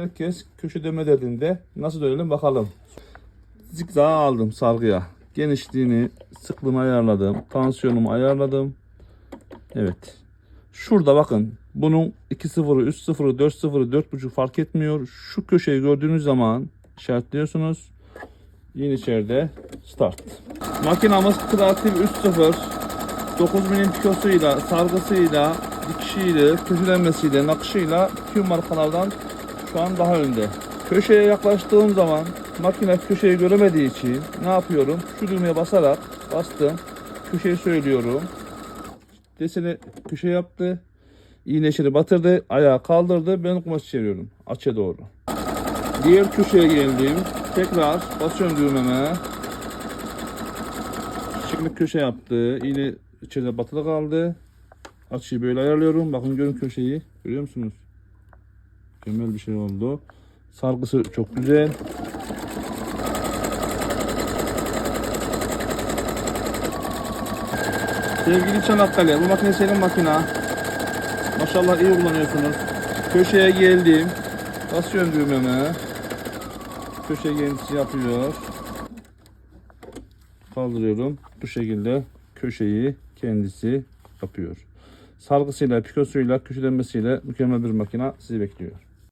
Herkes köşe dönme derdinde nasıl dönelim bakalım. Zikzağı aldım sargıya. Genişliğini, sıklığını ayarladım. Tansiyonumu ayarladım. Evet. Şurada bakın. Bunun 2-0'ı, 3-0'ı, 4-0'ı, 4.5 fark etmiyor. Şu köşeyi gördüğünüz zaman işaretliyorsunuz. Yine içeride start. Makinamız Kreatif 3.0 9 milim pikosuyla, sargısıyla, dikişiyle, köşelenmesiyle, nakışıyla tüm markalardan şu an daha önde. Köşeye yaklaştığım zaman makine köşeyi göremediği için ne yapıyorum? Şu düğmeye basarak bastım. Köşeyi söylüyorum. Deseni köşe yaptı. İğne içeri batırdı. Ayağı kaldırdı. Ben kumaş çeviriyorum. Açıya doğru. Diğer köşeye geldim. Tekrar basıyorum düğmeme. Şimdi köşe yaptı. Yine içeride batılı kaldı. Açıyı böyle ayarlıyorum. Bakın görün köşeyi. Görüyor musunuz? Mükemmel bir şey oldu. Sargısı çok güzel. Sevgili Çanakkale, bu makine senin makina. Maşallah iyi kullanıyorsunuz. Köşeye geldim. Basıyorum düğmeme. Köşe kendisi yapıyor. Kaldırıyorum. Bu şekilde köşeyi kendisi yapıyor. Sargısıyla, pikosuyla, köşelenmesiyle mükemmel bir makina sizi bekliyor.